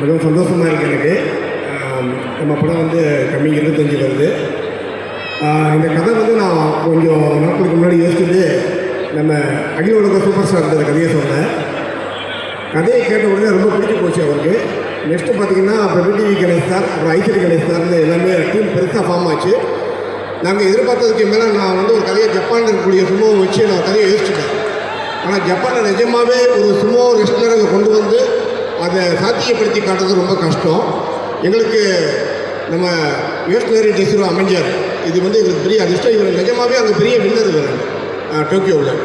மிகவும் சந்தோஷமாக இருக்குது எனக்கு. நம்ம படம் வந்து கம்மி இருபத்தஞ்சி வருது. இந்த கதை வந்து நான் கொஞ்சம் நாட்களுக்கு முன்னாடி யோசிச்சுட்டு நம்ம அகில உலக சூப்பர் ஸ்டார் இந்த கதையை சொன்னேன். கதையை கேட்ட உடனே ரொம்ப பிடிச்சி போச்சு அவருக்கு. நெக்ஸ்ட்டு பார்த்தீங்கன்னா அப்புறம் டிவி கணேஷ் சார் அப்புறம் ஐசிடி கணேஷ் சார்னு எல்லாமே டீம் பெருசாக ஃபார்ம் ஆச்சு. நாங்கள் எதிர்பார்த்ததுக்கு மேலே நான் வந்து ஒரு கதையை ஜப்பானில் இருக்கக்கூடிய சுமோவை வச்சு நான் கதையை யோசிச்சுட்டேன். ஆனால் ஜப்பானில் நிஜமாகவே ஒரு சுமோ ரெஸ்லரை கொண்டு வந்து அதை சாத்தியப்படுத்தி காட்டுறது ரொம்ப கஷ்டம். எங்களுக்கு நம்ம வேஷ்ணரி டெசிரோ அமைஞ்சார். இது வந்து எங்களுக்கு பெரிய அதிர்ஷ்டம். இவர் நிஜமாகவே அங்கே பெரிய வின்னர் இவர். டோக்கியோவில்.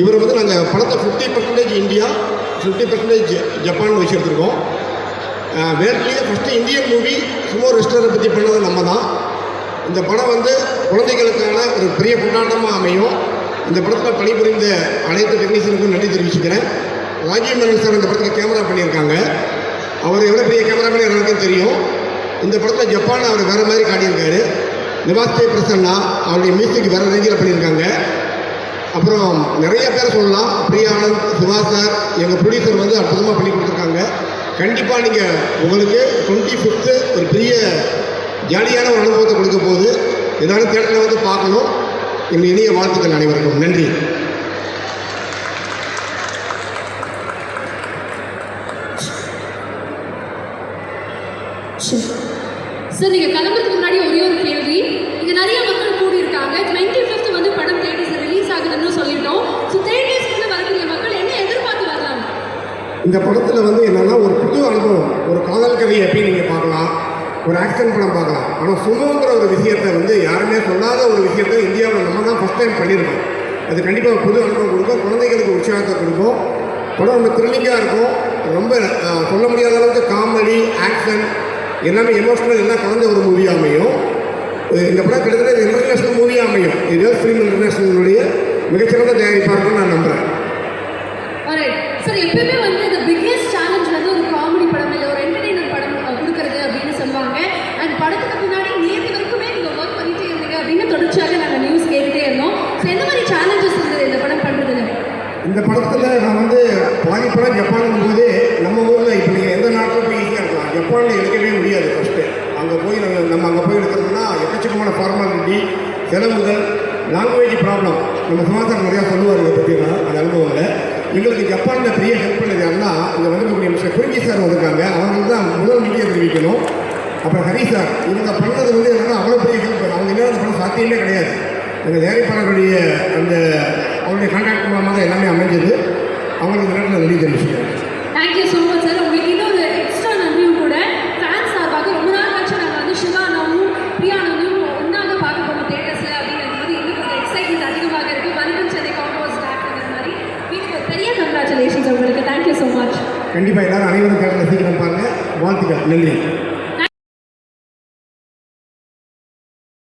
இவரை வந்து நாங்கள் படத்தை fifty percentage India fifty percentage Japan வச்சு எடுத்திருக்கோம். வேர்ல்ட்லேயே ஃபஸ்ட்டு இந்தியன் மூவி சுமோ ரெஸ்டரை பற்றி பண்ணது நம்ம தான் இந்த படம் வந்து குழந்தைகளுக்கான ஒரு பெரிய கொண்டாட்டமாக அமையும். இந்த படத்தில் பணிபுரிந்த அனைத்து டெக்னீஷியனுக்கும் நன்றி தெரிவிச்சுக்கிறேன். ராஜீவ் மேனன் சார் இந்த படத்துக்கு கேமரா பண்ணியிருக்காங்க. அவர் எவ்வளோ பெரிய கேமராமேன் எல்லாருக்கும் தெரியும். இந்த படத்தில் ஜப்பான் அவர் வேறு மாதிரி காட்டியிருக்காரு. நிவாஸ்தே பிரசன்னா அவருடைய மியூசிக் வேறு ரேஞ்சில் பண்ணியிருக்காங்க. அப்புறம் நிறைய பேர் சொல்லலாம். பிரியானந்த் சிவா சார் எங்கள் ப்ரொடியூசர் வந்து அற்புதமாக பண்ணி கொடுத்துருக்காங்க. கண்டிப்பாக நீங்கள் உங்களுக்கு டுவெண்ட்டி ஃபிஃப்த்து ஒரு பெரிய ஜாலியான ஒரு அனுபவத்தை கொடுக்க போகுது. எதாவது தேட்டரில் வந்து பார்க்கணும். எங்கள் இனிய வாழ்த்துக்கள் அனைவருக்கும். நன்றி. சார் நீங்கள் கிளம்புறதுக்கு முன்னாடி ஒரே ஒரு கேள்வி. இங்கே நிறைய மக்கள் கூடி இருக்காங்க டுவெண்ட்டி ஃபிஃப்த் வந்து படம் தேட்டர்ஸ் ரிலீஸ் ஆகுதுன்னு சொல்லிட்டோம். ஸோ தேட்டர்ஸ்க்குள்ள வரக்கூடிய மக்கள் என்ன எதிர்பார்த்து வரலாம்? இந்த படத்தில் வந்து என்னென்னா ஒரு புது அனுபவம் ஒரு காதல் கதையை எப்படி நீங்கள் பார்க்கலாம்? ஒரு ஆக்ஷன் படம் பார்க்கலாம். ஆனால் சுமங்கிற ஒரு விஷயத்தை வந்து யாருமே சொல்லாத ஒரு விஷயத்தை இந்தியாவில் நம்ம தான் ஃபஸ்ட் டைம் பண்ணியிருக்கோம் அது கண்டிப்பாக புது அனுபவம் கொடுக்கும். குழந்தைகளுக்கு உற்சாகத்தை கொடுக்கும். படம் ரொம்ப த்ரில்லிங்காக இருக்கும். ரொம்ப சொல்ல முடியாத அளவுக்கு காமெடி ஆக்ஷன் எல்லாமே எமோஷனல் எல்லாம் கலந்த ஒரு மூவியாக அமையும். இந்த படம் கிட்டத்தட்ட இன்டர்நேஷ்னல் மூவியாக அமையும். இது ஃபிலிம் இன்டர்நேஷ்னலுடைய மிகச்சிறந்த தயாரிப்பாக இருக்கும்னு நான் நம்புகிறேன். சார் எப்பயுமே வந்து இந்த பிக்கெஸ்ட் சேலஞ்ச் வந்து ஒரு காமெடி படம் இல்லை ஒரு என்டர்டெய்னர் படம் கொடுக்கறது அப்படின்னு சொல்லுவாங்க. அண்ட் படத்துக்கு பின்னாடி நேற்று வரைக்குமே நீங்கள் ஒர்க் பண்ணிட்டே இருந்தீங்க அப்படின்னு தொடர்ச்சியாக நாங்கள் நியூஸ் கேட்டுட்டே இருந்தோம். ஸோ எந்த மாதிரி சேலஞ்சஸ் இருந்தது இந்த படம் பண்ணுறதுல இந்த படத்தில் நான் வந்து பாதி படம் ஜப்பானும் போது நம்ம ஊரில் இப்போ நீங்கள் எந்த நாட்டில் போய் ஈஸியாக இருக்கலாம் ஜப்பானில் எடுக்கவே முடியாது ஃபஸ்ட்டு அங்கே போய் நம்ம நம்ம அங்கே போய் எடுக்கிறதுனா எக்கச்சக்கமான ஃபார்மாலிட்டி செலவுகள் லாங்குவேஜ் ப்ராப்ளம் நம்ம சமாச்சாரம் நிறையா சொல்லுவார் இதை பற்றினா அந்த அனுபவங்களை. எங்களுக்கு ஜப்பானில் பெரிய ஹெல்ப் பண்ணது யாருன்னா இங்கே வந்து மிஸ்டர் குறிஞ்சி சார் வந்திருக்காங்க. அவங்களுக்கு தான் முதல் முடிய தெரிவிக்கணும். அப்புறம் ஹரி சார் இவங்க பண்ணது வந்து என்னன்னா அவ்வளோ பெரிய ஹெல்ப் அவங்க இல்லாத அந்த படம் சாத்தியமே கிடையாது. எங்கள் தயாரிப்பாளர்களுடைய அந்த அவருடைய கான்டாக்ட் மூலமாக தான் எல்லாமே அமைஞ்சது. அவங்களுக்கு இந்த நேரத்தில் நன்றி தெரிவிச்சுக்கிறேன். Thank you so much sir உங்களுக்கு தேங்க்யூ ஸோ மச் கண்டிப்பாக எல்லாரும் அனைவரும் கேட்டதை சீக்கிரம் பாருங்கள் வாழ்த்துக்கள். நன்றி.